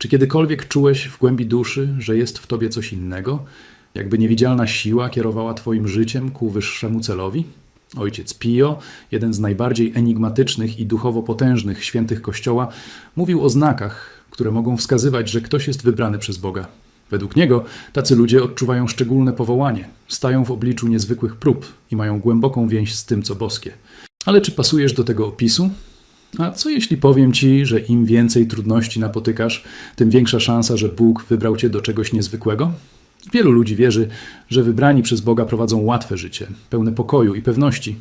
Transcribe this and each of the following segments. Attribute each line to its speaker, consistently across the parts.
Speaker 1: Czy kiedykolwiek czułeś w głębi duszy, że jest w tobie coś innego? Jakby niewidzialna siła kierowała twoim życiem ku wyższemu celowi? Ojciec Pio, jeden z najbardziej enigmatycznych i duchowo potężnych świętych Kościoła, mówił o znakach, które mogą wskazywać, że ktoś jest wybrany przez Boga. Według niego tacy ludzie odczuwają szczególne powołanie, stają w obliczu niezwykłych prób i mają głęboką więź z tym, co boskie. Ale czy pasujesz do tego opisu? A co jeśli powiem ci, że im więcej trudności napotykasz, tym większa szansa, że Bóg wybrał cię do czegoś niezwykłego? Wielu ludzi wierzy, że wybrani przez Boga prowadzą łatwe życie, pełne pokoju i pewności.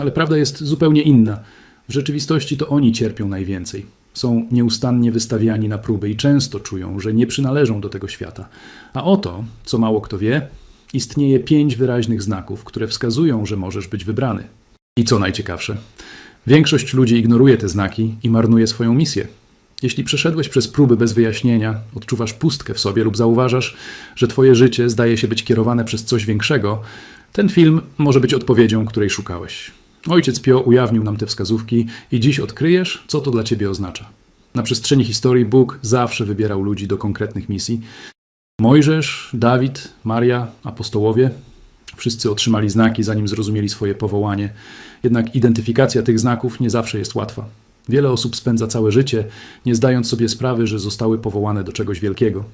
Speaker 1: Ale prawda jest zupełnie inna. W rzeczywistości to oni cierpią najwięcej. Są nieustannie wystawiani na próby i często czują, że nie przynależą do tego świata. A oto, co mało kto wie, istnieje pięć wyraźnych znaków, które wskazują, że możesz być wybrany. I co najciekawsze, większość ludzi ignoruje te znaki i marnuje swoją misję. Jeśli przeszedłeś przez próby bez wyjaśnienia, odczuwasz pustkę w sobie lub zauważasz, że twoje życie zdaje się być kierowane przez coś większego, ten film może być odpowiedzią, której szukałeś. Ojciec Pio ujawnił nam te wskazówki i dziś odkryjesz, co to dla ciebie oznacza. Na przestrzeni historii Bóg zawsze wybierał ludzi do konkretnych misji. Mojżesz, Dawid, Maria, apostołowie wszyscy otrzymali znaki, zanim zrozumieli swoje powołanie. Jednak identyfikacja tych znaków nie zawsze jest łatwa. Wiele osób spędza całe życie, nie zdając sobie sprawy, że zostały powołane do czegoś wielkiego.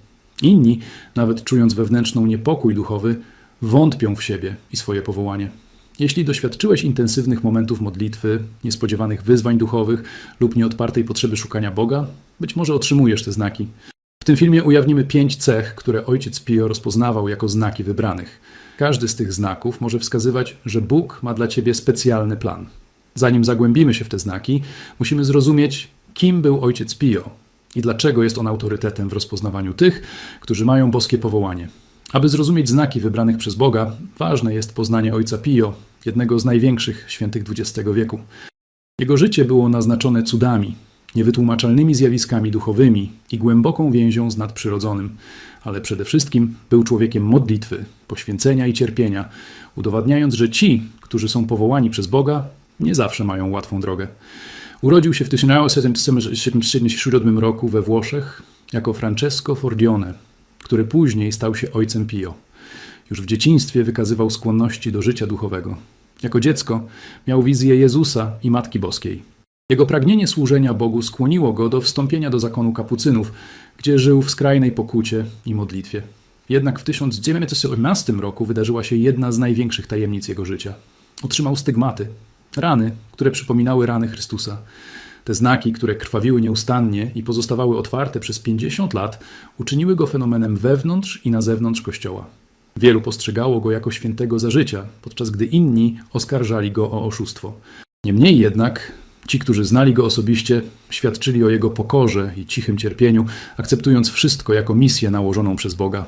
Speaker 1: Inni, nawet czując wewnętrzną niepokój duchowy, wątpią w siebie i swoje powołanie. Jeśli doświadczyłeś intensywnych momentów modlitwy, niespodziewanych wyzwań duchowych lub nieodpartej potrzeby szukania Boga, być może otrzymujesz te znaki. W tym filmie ujawnimy pięć cech, które ojciec Pio rozpoznawał jako znaki wybranych. Każdy z tych znaków może wskazywać, że Bóg ma dla ciebie specjalny plan. Zanim zagłębimy się w te znaki, musimy zrozumieć, kim był ojciec Pio i dlaczego jest on autorytetem w rozpoznawaniu tych, którzy mają boskie powołanie. Aby zrozumieć znaki wybranych przez Boga, ważne jest poznanie ojca Pio, jednego z największych świętych XX wieku. Jego życie było naznaczone cudami, niewytłumaczalnymi zjawiskami duchowymi i głęboką więzią z nadprzyrodzonym, ale przede wszystkim był człowiekiem modlitwy, poświęcenia i cierpienia, udowadniając, że ci, którzy są powołani przez Boga, nie zawsze mają łatwą drogę. Urodził się w 1777 roku we Włoszech jako Francesco Fordione, który później stał się ojcem Pio. Już w dzieciństwie wykazywał skłonności do życia duchowego. Jako dziecko miał wizję Jezusa i Matki Boskiej. Jego pragnienie służenia Bogu skłoniło go do wstąpienia do zakonu kapucynów, gdzie żył w skrajnej pokucie i modlitwie. Jednak w 1918 roku wydarzyła się jedna z największych tajemnic jego życia. Otrzymał stygmaty, rany, które przypominały rany Chrystusa. Te znaki, które krwawiły nieustannie i pozostawały otwarte przez 50 lat, uczyniły go fenomenem wewnątrz i na zewnątrz Kościoła. Wielu postrzegało go jako świętego za życia, podczas gdy inni oskarżali go o oszustwo. Niemniej jednak ci, którzy znali go osobiście, świadczyli o jego pokorze i cichym cierpieniu, akceptując wszystko jako misję nałożoną przez Boga.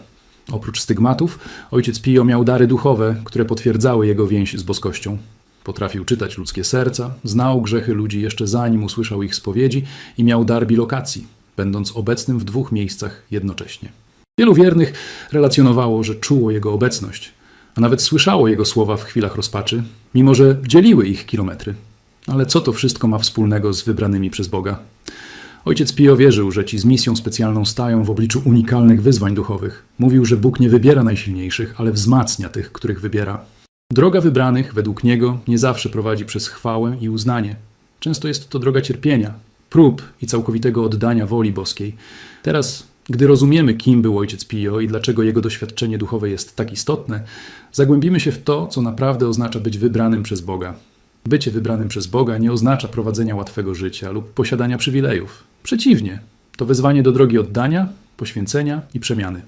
Speaker 1: Oprócz stygmatów, ojciec Pio miał dary duchowe, które potwierdzały jego więź z boskością. Potrafił czytać ludzkie serca, znał grzechy ludzi jeszcze zanim usłyszał ich spowiedzi i miał dar bilokacji, będąc obecnym w dwóch miejscach jednocześnie. Wielu wiernych relacjonowało, że czuło jego obecność, a nawet słyszało jego słowa w chwilach rozpaczy, mimo że dzieliły ich kilometry. Ale co to wszystko ma wspólnego z wybranymi przez Boga? Ojciec Pio wierzył, że ci z misją specjalną stają w obliczu unikalnych wyzwań duchowych. Mówił, że Bóg nie wybiera najsilniejszych, ale wzmacnia tych, których wybiera. Droga wybranych, według niego, nie zawsze prowadzi przez chwałę i uznanie. Często jest to droga cierpienia, prób i całkowitego oddania woli boskiej. Teraz, gdy rozumiemy, kim był ojciec Pio i dlaczego jego doświadczenie duchowe jest tak istotne, zagłębimy się w to, co naprawdę oznacza być wybranym przez Boga. Bycie wybranym przez Boga nie oznacza prowadzenia łatwego życia lub posiadania przywilejów. Przeciwnie, to wezwanie do drogi oddania, poświęcenia i przemiany.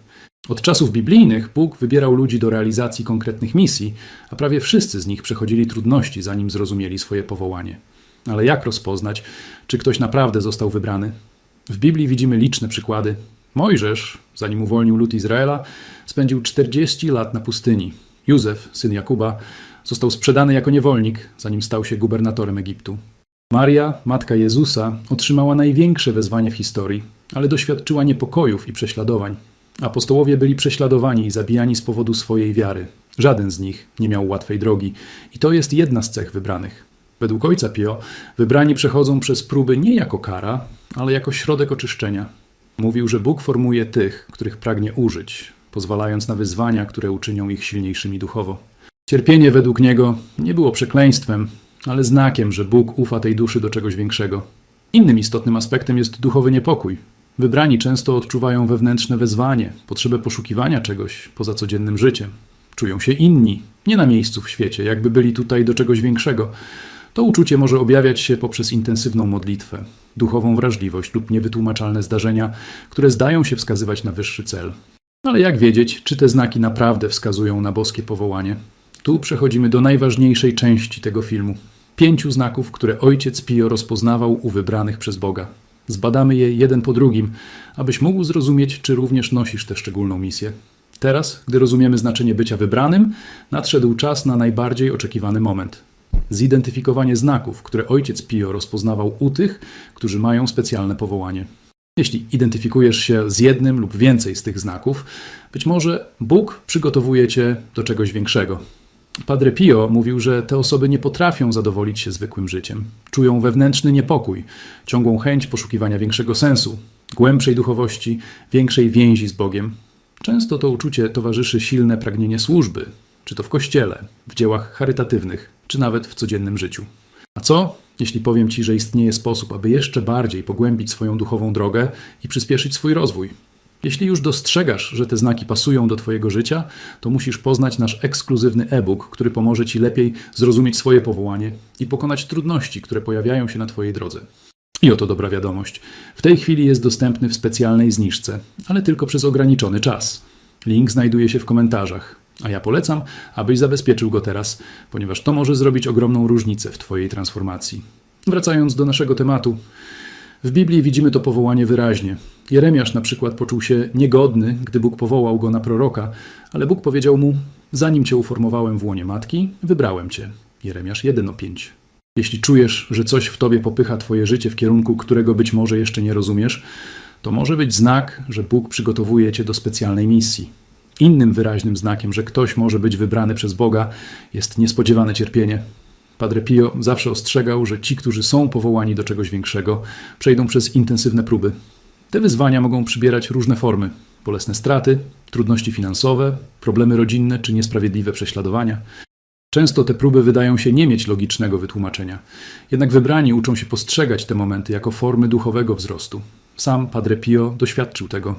Speaker 1: Od czasów biblijnych Bóg wybierał ludzi do realizacji konkretnych misji, a prawie wszyscy z nich przechodzili trudności, zanim zrozumieli swoje powołanie. Ale jak rozpoznać, czy ktoś naprawdę został wybrany? W Biblii widzimy liczne przykłady. Mojżesz, zanim uwolnił lud Izraela, spędził 40 lat na pustyni. Józef, syn Jakuba, został sprzedany jako niewolnik, zanim stał się gubernatorem Egiptu. Maria, matka Jezusa, otrzymała największe wezwanie w historii, ale doświadczyła niepokojów i prześladowań. Apostołowie byli prześladowani i zabijani z powodu swojej wiary. Żaden z nich nie miał łatwej drogi, i to jest jedna z cech wybranych. Według ojca Pio, wybrani przechodzą przez próby nie jako kara, ale jako środek oczyszczenia. Mówił, że Bóg formuje tych, których pragnie użyć, pozwalając na wyzwania, które uczynią ich silniejszymi duchowo. Cierpienie według niego nie było przekleństwem, ale znakiem, że Bóg ufa tej duszy do czegoś większego. Innym istotnym aspektem jest duchowy niepokój. Wybrani często odczuwają wewnętrzne wezwanie, potrzebę poszukiwania czegoś poza codziennym życiem. Czują się inni, nie na miejscu w świecie, jakby byli tutaj do czegoś większego. To uczucie może objawiać się poprzez intensywną modlitwę, duchową wrażliwość lub niewytłumaczalne zdarzenia, które zdają się wskazywać na wyższy cel. Ale jak wiedzieć, czy te znaki naprawdę wskazują na boskie powołanie? Tu przechodzimy do najważniejszej części tego filmu. Pięciu znaków, które ojciec Pio rozpoznawał u wybranych przez Boga. Zbadamy je jeden po drugim, abyś mógł zrozumieć, czy również nosisz tę szczególną misję. Teraz, gdy rozumiemy znaczenie bycia wybranym, nadszedł czas na najbardziej oczekiwany moment. Zidentyfikowanie znaków, które ojciec Pio rozpoznawał u tych, którzy mają specjalne powołanie. Jeśli identyfikujesz się z jednym lub więcej z tych znaków, być może Bóg przygotowuje cię do czegoś większego. Padre Pio mówił, że te osoby nie potrafią zadowolić się zwykłym życiem. Czują wewnętrzny niepokój, ciągłą chęć poszukiwania większego sensu, głębszej duchowości, większej więzi z Bogiem. Często to uczucie towarzyszy silne pragnienie służby, czy to w kościele, w dziełach charytatywnych, czy nawet w codziennym życiu. A co, jeśli powiem Ci, że istnieje sposób, aby jeszcze bardziej pogłębić swoją duchową drogę i przyspieszyć swój rozwój? Jeśli już dostrzegasz, że te znaki pasują do Twojego życia, to musisz poznać nasz ekskluzywny e-book, który pomoże Ci lepiej zrozumieć swoje powołanie i pokonać trudności, które pojawiają się na Twojej drodze. I oto dobra wiadomość. W tej chwili jest dostępny w specjalnej zniżce, ale tylko przez ograniczony czas. Link znajduje się w komentarzach, a ja polecam, abyś zabezpieczył go teraz, ponieważ to może zrobić ogromną różnicę w Twojej transformacji. Wracając do naszego tematu, w Biblii widzimy to powołanie wyraźnie. Jeremiasz na przykład poczuł się niegodny, gdy Bóg powołał go na proroka, ale Bóg powiedział mu: Zanim cię uformowałem w łonie matki, wybrałem cię. Jeremiasz 1:5. Jeśli czujesz, że coś w tobie popycha twoje życie w kierunku, którego być może jeszcze nie rozumiesz, to może być znak, że Bóg przygotowuje cię do specjalnej misji. Innym wyraźnym znakiem, że ktoś może być wybrany przez Boga, jest niespodziewane cierpienie. Padre Pio zawsze ostrzegał, że ci, którzy są powołani do czegoś większego, przejdą przez intensywne próby. Te wyzwania mogą przybierać różne formy: bolesne straty, trudności finansowe, problemy rodzinne czy niesprawiedliwe prześladowania. Często te próby wydają się nie mieć logicznego wytłumaczenia. Jednak wybrani uczą się postrzegać te momenty jako formy duchowego wzrostu. Sam Padre Pio doświadczył tego.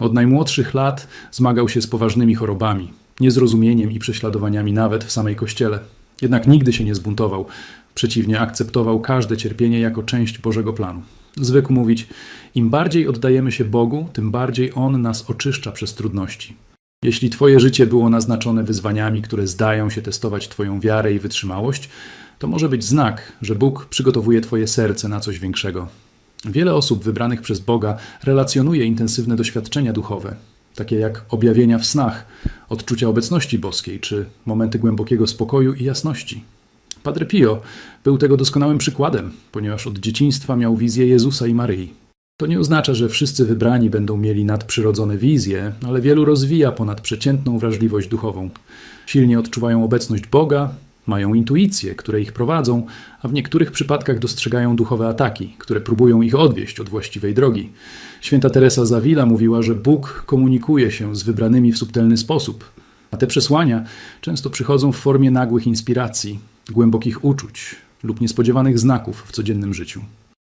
Speaker 1: Od najmłodszych lat zmagał się z poważnymi chorobami, niezrozumieniem i prześladowaniami nawet w samej kościele. Jednak nigdy się nie zbuntował. Przeciwnie, akceptował każde cierpienie jako część Bożego planu. Zwykł mówić: Im bardziej oddajemy się Bogu, tym bardziej On nas oczyszcza przez trudności. Jeśli Twoje życie było naznaczone wyzwaniami, które zdają się testować Twoją wiarę i wytrzymałość, to może być znak, że Bóg przygotowuje Twoje serce na coś większego. Wiele osób wybranych przez Boga relacjonuje intensywne doświadczenia duchowe, takie jak objawienia w snach, odczucia obecności boskiej czy momenty głębokiego spokoju i jasności. Padre Pio był tego doskonałym przykładem, ponieważ od dzieciństwa miał wizję Jezusa i Maryi. To nie oznacza, że wszyscy wybrani będą mieli nadprzyrodzone wizje, ale wielu rozwija ponadprzeciętną wrażliwość duchową. Silnie odczuwają obecność Boga, mają intuicje, które ich prowadzą, a w niektórych przypadkach dostrzegają duchowe ataki, które próbują ich odwieść od właściwej drogi. Święta Teresa Zawila mówiła, że Bóg komunikuje się z wybranymi w subtelny sposób, a te przesłania często przychodzą w formie nagłych inspiracji, głębokich uczuć lub niespodziewanych znaków w codziennym życiu.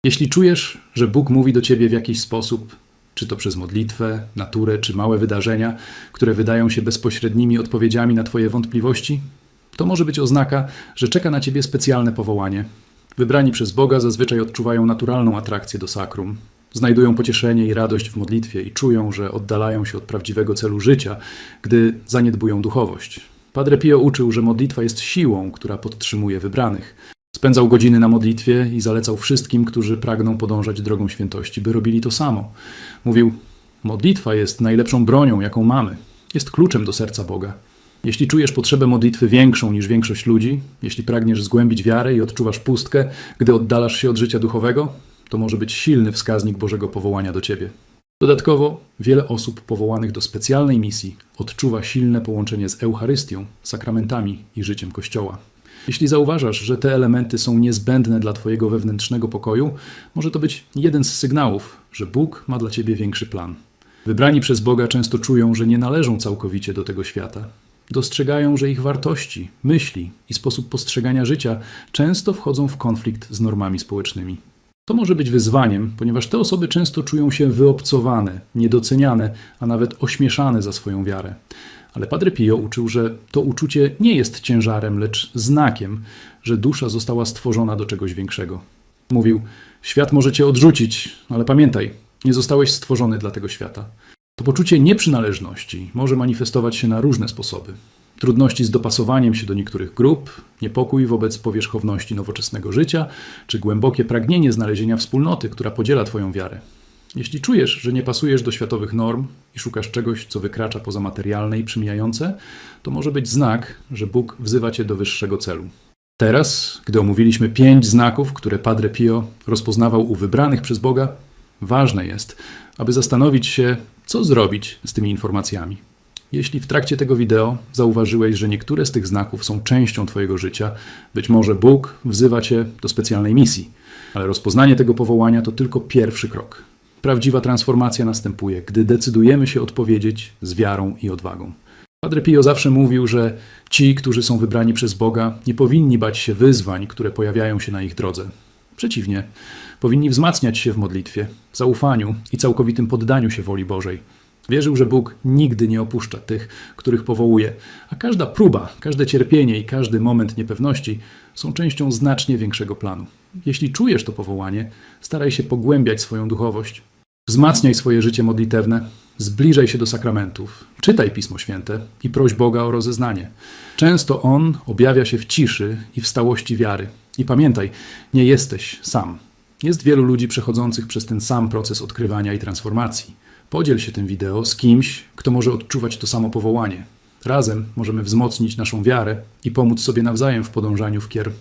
Speaker 1: Jeśli czujesz, że Bóg mówi do ciebie w jakiś sposób, czy to przez modlitwę, naturę, czy małe wydarzenia, które wydają się bezpośrednimi odpowiedziami na Twoje wątpliwości, to może być oznaka, że czeka na ciebie specjalne powołanie. Wybrani przez Boga zazwyczaj odczuwają naturalną atrakcję do sakrum. Znajdują pocieszenie i radość w modlitwie i czują, że oddalają się od prawdziwego celu życia, gdy zaniedbują duchowość. Padre Pio uczył, że modlitwa jest siłą, która podtrzymuje wybranych. Spędzał godziny na modlitwie i zalecał wszystkim, którzy pragną podążać drogą świętości, by robili to samo. Mówił: Modlitwa jest najlepszą bronią, jaką mamy. Jest kluczem do serca Boga. Jeśli czujesz potrzebę modlitwy większą niż większość ludzi, jeśli pragniesz zgłębić wiarę i odczuwasz pustkę, gdy oddalasz się od życia duchowego, to może być silny wskaźnik Bożego powołania do ciebie. Dodatkowo, wiele osób powołanych do specjalnej misji odczuwa silne połączenie z Eucharystią, sakramentami i życiem Kościoła. Jeśli zauważasz, że te elementy są niezbędne dla Twojego wewnętrznego pokoju, może to być jeden z sygnałów, że Bóg ma dla ciebie większy plan. Wybrani przez Boga często czują, że nie należą całkowicie do tego świata. Dostrzegają, że ich wartości, myśli i sposób postrzegania życia często wchodzą w konflikt z normami społecznymi. To może być wyzwaniem, ponieważ te osoby często czują się wyobcowane, niedoceniane, a nawet ośmieszane za swoją wiarę. Ale Padre Pio uczył, że to uczucie nie jest ciężarem, lecz znakiem, że dusza została stworzona do czegoś większego. Mówił: Świat może cię odrzucić, ale pamiętaj, nie zostałeś stworzony dla tego świata. To poczucie nieprzynależności może manifestować się na różne sposoby. Trudności z dopasowaniem się do niektórych grup, niepokój wobec powierzchowności nowoczesnego życia, czy głębokie pragnienie znalezienia wspólnoty, która podziela Twoją wiarę. Jeśli czujesz, że nie pasujesz do światowych norm i szukasz czegoś, co wykracza poza materialne i przymijające, to może być znak, że Bóg wzywa Cię do wyższego celu. Teraz, gdy omówiliśmy pięć znaków, które Padre Pio rozpoznawał u wybranych przez Boga, ważne jest, aby zastanowić się, co zrobić z tymi informacjami. Jeśli w trakcie tego wideo zauważyłeś, że niektóre z tych znaków są częścią Twojego życia, być może Bóg wzywa Cię do specjalnej misji, ale rozpoznanie tego powołania to tylko pierwszy krok. Prawdziwa transformacja następuje, gdy decydujemy się odpowiedzieć z wiarą i odwagą. Padre Pio zawsze mówił, że ci, którzy są wybrani przez Boga, nie powinni bać się wyzwań, które pojawiają się na ich drodze. Przeciwnie, powinni wzmacniać się w modlitwie, zaufaniu i całkowitym poddaniu się woli Bożej. Wierzył, że Bóg nigdy nie opuszcza tych, których powołuje, a każda próba, każde cierpienie i każdy moment niepewności są częścią znacznie większego planu. Jeśli czujesz to powołanie, staraj się pogłębiać swoją duchowość, wzmacniaj swoje życie modlitewne, zbliżaj się do sakramentów, czytaj Pismo Święte i proś Boga o rozeznanie. Często On objawia się w ciszy i w stałości wiary. I pamiętaj, nie jesteś sam. Jest wielu ludzi przechodzących przez ten sam proces odkrywania i transformacji. Podziel się tym wideo z kimś, kto może odczuwać to samo powołanie. Razem możemy wzmocnić naszą wiarę i pomóc sobie nawzajem w podążaniu w kier